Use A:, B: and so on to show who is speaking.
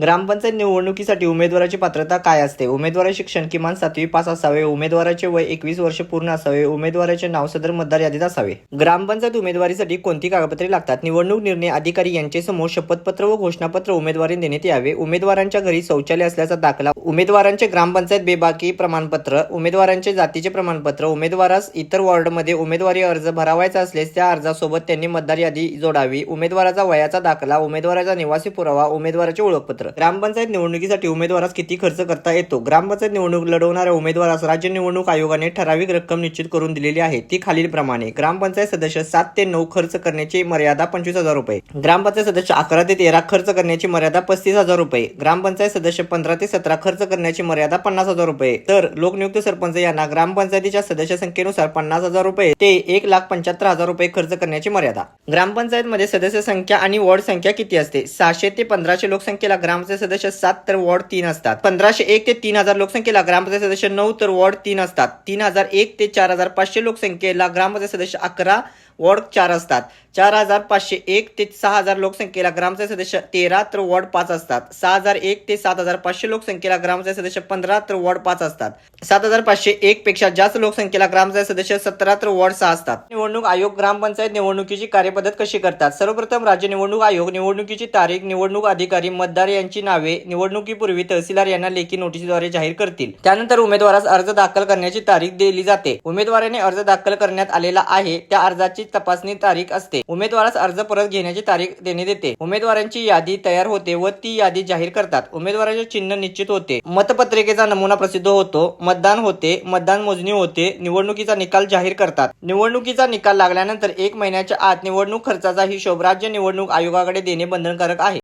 A: ग्रामपंचायत निवडणुकीसाठी उमेदवाराची पात्रता काय असते? उमेदवार शिक्षण किमान सातवी पास असावे उमेदवाराचे वय एकवीस वर्ष पूर्ण असावे उमेदवाराचे नाव सदर मतदार यादीत असावे. ग्रामपंचायत उमेदवारीसाठी कोणती कागदपत्रे लागतात? निवडणूक निर्णय अधिकारी यांचे समोर शपथपत्र व घोषणापत्र उमेदवारी देण्यात यावे. उमेदवारांच्या घरी शौचालय असल्याचा दाखला. उमेदवारांचे ग्रामपंचायत बेबाकी प्रमाणपत्र उमेदवारांचे जातीचे प्रमाणपत्र उमेदवारास इतर वॉर्डमध्ये उमेदवारी अर्ज भरावायचा असल्यास त्या अर्जासोबत त्यांनी मतदार यादी जोडावी. उमेदवाराचा वयाचा दाखला उमेदवाराचा निवासी पुरावा उमेदवाराचे ओळखपत्र. ग्रामपंचायत निवडणुकीसाठी उमेदवारास किती खर्च करता येतो? ग्रामपंचायत निवडणूक लढवणाऱ्या उमेदवारास राज्य निवडणूक आयोगाने ठराविक रक्कम निश्चित करून दिलेली आहे. ती खालीलप्रमाणे ग्रामपंचायत सदस्य सात ते नऊ खर्च करण्याची मर्यादा पंचवीस हजार रुपये ग्रामपंचायत सदस्य अकरा ते तेरा खर्च करण्याची मर्यादा पस्तीस हजार रुपये ग्रामपंचायत सदस्य पंधरा ते सतरा खर्च करण्याची मर्यादा पन्नास हजार रुपये. तर लोकनियुक्त सरपंच यांना ग्रामपंचायतीच्या सदस्य संख्येनुसार पन्नास हजार रुपये ते एक लाख पंच्याहत्तर हजार रुपये खर्च करण्याची मर्यादा. ग्रामपंचायतमध्ये सदस्य संख्या आणि वॉर्ड संख्या किती असते? सहाशे ते पंधराशे लोकसंख्येला ग्राम ग्रामपंचायत सदस्य सात तर वॉर्ड तीन असतात. पंधराशे एक ते तीन हजार लोकसंख्येला ग्रामपंचायत सदस्य नऊ तर वॉर्ड तीन असतात. तीन हजार एक ते चार हजार पाचशे लोकसंख्येला ग्रामपंचायत सदस्य अकरा वॉर्ड चार असतात. चार हजार पाचशे एक ते सहा हजार लोकसंख्येला ग्रामपंचायत सदस्य तेरा तर वॉर्ड पाच असतात. सहा हजार एक ते सात हजार पाचशे लोकसंख्येला ग्रामपंचायत सदस्य पंधरा तर वॉर्ड पाच असतात. सात हजार पाचशे एक पेक्षा जास्त लोकसंख्येला ग्रामपंचायत सदस्य सतरा तर वॉर्ड सहा असतात. निवडणूक आयोग ग्रामपंचायत निवडणुकीची कार्यपद्धत कशी करतात? सर्वप्रथम राज्य निवडणूक आयोग निवडणुकीची तारीख निवडणूक अधिकारी मतदार यांची नावे निवडणुकीपूर्वी तहसीलदार यांना लेखी नोटीसद्वारे जाहीर करतील. त्यानंतर उमेदवारास अर्ज दाखल करण्याची तारीख दिली जाते. उमेदवाराने अर्ज दाखल करण्यात आलेला आहे त्या अर्जाची तपासणी तारीख असते. उमेदवारास अर्ज परत घेण्याची तारीख देण्यात येते उमेदवारांची यादी तयार होते व ती यादी जाहीर करतात. उमेदवाराचे चिन्ह निश्चित होते. मतपत्रिकेचा नमुना प्रसिद्ध होतो. मतदान होते. मतदान मोजणी होते. निवडणुकीचा निकाल जाहीर करतात. निवडणुकीचा निकाल लागल्यानंतर एक महिन्याच्या आत निवडणूक खर्चाचा हिशोब राज्य निवडणूक आयोगाकडे देणे बंधनकारक आहे.